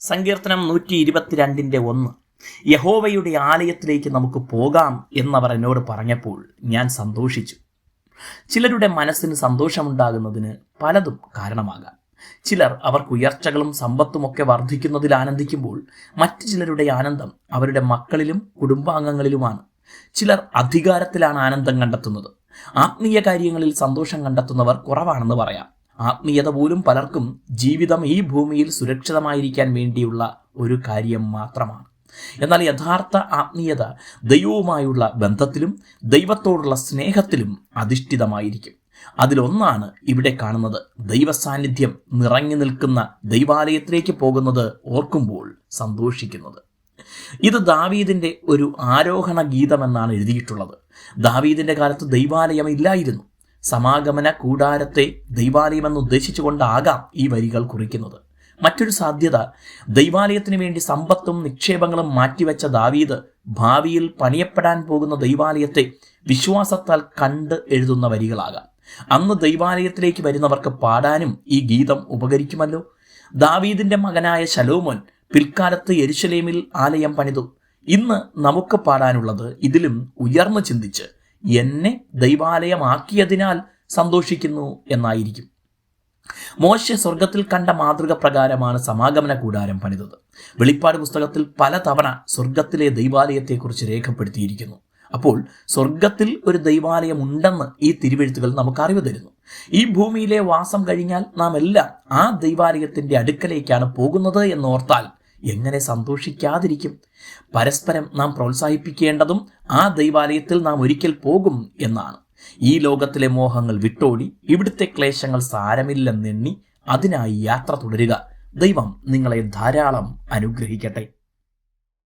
സങ്കീർത്തനം നൂറ്റി ഇരുപത്തിരണ്ടിന്റെ ഒന്ന്. യഹോവയുടെ ആലയത്തിലേക്ക് നമുക്ക് പോകാം എന്നവർ എന്നോട് പറഞ്ഞപ്പോൾ ഞാൻ സന്തോഷിച്ചു. ചിലരുടെ മനസ്സിന് സന്തോഷമുണ്ടാകുന്നതിന് പലതും കാരണമാകാം. ചിലർ അവർക്ക് ഉയർച്ചകളും സമ്പത്തുമൊക്കെ വർദ്ധിക്കുന്നതിൽ ആനന്ദിക്കുമ്പോൾ മറ്റു ചിലരുടെ ആനന്ദം അവരുടെ മക്കളിലും കുടുംബാംഗങ്ങളിലുമാണ്. ചിലർ അധികാരത്തിലാണ് ആനന്ദം കണ്ടെത്തുന്നത്. ആത്മീയ കാര്യങ്ങളിൽ സന്തോഷം കണ്ടെത്തുന്നവർ കുറവാണെന്ന് പറയാം. ആത്മീയത പോലും പലർക്കും ജീവിതം ഈ ഭൂമിയിൽ സുരക്ഷിതമായിരിക്കാൻ വേണ്ടിയുള്ള ഒരു കാര്യം മാത്രമാണ്. എന്നാൽ യഥാർത്ഥ ആത്മീയത ദൈവവുമായുള്ള ബന്ധത്തിലും ദൈവത്തോടുള്ള സ്നേഹത്തിലും അധിഷ്ഠിതമായിരിക്കും. അതിലൊന്നാണ് ഇവിടെ കാണുന്നത്. ദൈവസാന്നിധ്യം നിറങ്ങി നിൽക്കുന്ന ദൈവാലയത്തിലേക്ക് പോകുന്നത് ഓർക്കുമ്പോൾ സന്തോഷിക്കുന്നത്. ഇത് ദാവീദിന്റെ ഒരു ആരോഹണ ഗീതമെന്നാണ് എഴുതിയിട്ടുള്ളത്. ദാവീദിന്റെ കാലത്ത് ദൈവാലയം ഇല്ലായിരുന്നു. സമാഗമന കൂടാരത്തെ ദൈവാലയമെന്ന് ഉദ്ദേശിച്ചുകൊണ്ടാകാം ഈ വരികൾ കുറിക്കുന്നത്. മറ്റൊരു സാധ്യത ദൈവാലയത്തിന് വേണ്ടി സമ്പത്തും നിക്ഷേപങ്ങളും മാറ്റിവെച്ച ദാവീദ് ഭാവിയിൽ പണിയപ്പെടാൻ പോകുന്ന ദൈവാലയത്തെ വിശ്വാസത്താൽ കണ്ട് എഴുതുന്ന വരികളാകാം. അന്ന് ദൈവാലയത്തിലേക്ക് വരുന്നവർക്ക് പാടാനും ഈ ഗീതം ഉപകരിക്കുമല്ലോ. ദാവീദിന്റെ മകനായ ശലോമോൻ പിൽക്കാലത്ത് യെരുശലേമിൽ ആലയം പണിതു. ഇന്ന് നമുക്ക് പാടാനുള്ളത് ഇതിലും ഉയർന്നു ചിന്തിച്ച് എന്നെ ദൈവാലയമാക്കിയതിനാൽ സന്തോഷിക്കുന്നു എന്നായിരിക്കും. മോശ സ്വർഗത്തിൽ കണ്ട മാതൃക പ്രകാരമാണ് സമാഗമന കൂടാരം പണിതത്. വെളിപ്പാട് പുസ്തകത്തിൽ പല തവണ സ്വർഗത്തിലെ ദൈവാലയത്തെക്കുറിച്ച് രേഖപ്പെടുത്തിയിരിക്കുന്നു. അപ്പോൾ സ്വർഗത്തിൽ ഒരു ദൈവാലയം ഉണ്ടെന്ന് ഈ തിരുവെഴുത്തുകൾ നമുക്ക് അറിവ് തരുന്നു. ഈ ഭൂമിയിലെ വാസം കഴിഞ്ഞാൽ നാം എല്ലാം ആ ദൈവാലയത്തിന്റെ അടുക്കലേക്കാണ് പോകുന്നത് എന്നോർത്താൽ എങ്ങനെ സന്തോഷിക്കാതിരിക്കും? പരസ്പരം നാം പ്രോത്സാഹിപ്പിക്കേണ്ടതും ആ ദൈവാലയത്തിൽ നാം ഒരിക്കൽ പോകും എന്നാണ്. ഈ ലോകത്തിലെ മോഹങ്ങൾ വിട്ടോടി ഇവിടുത്തെ ക്ലേശങ്ങൾ സാരമില്ലെന്നെണ്ണി അതിനായി യാത്ര തുടരുക. ദൈവം നിങ്ങളെ ധാരാളം അനുഗ്രഹിക്കട്ടെ.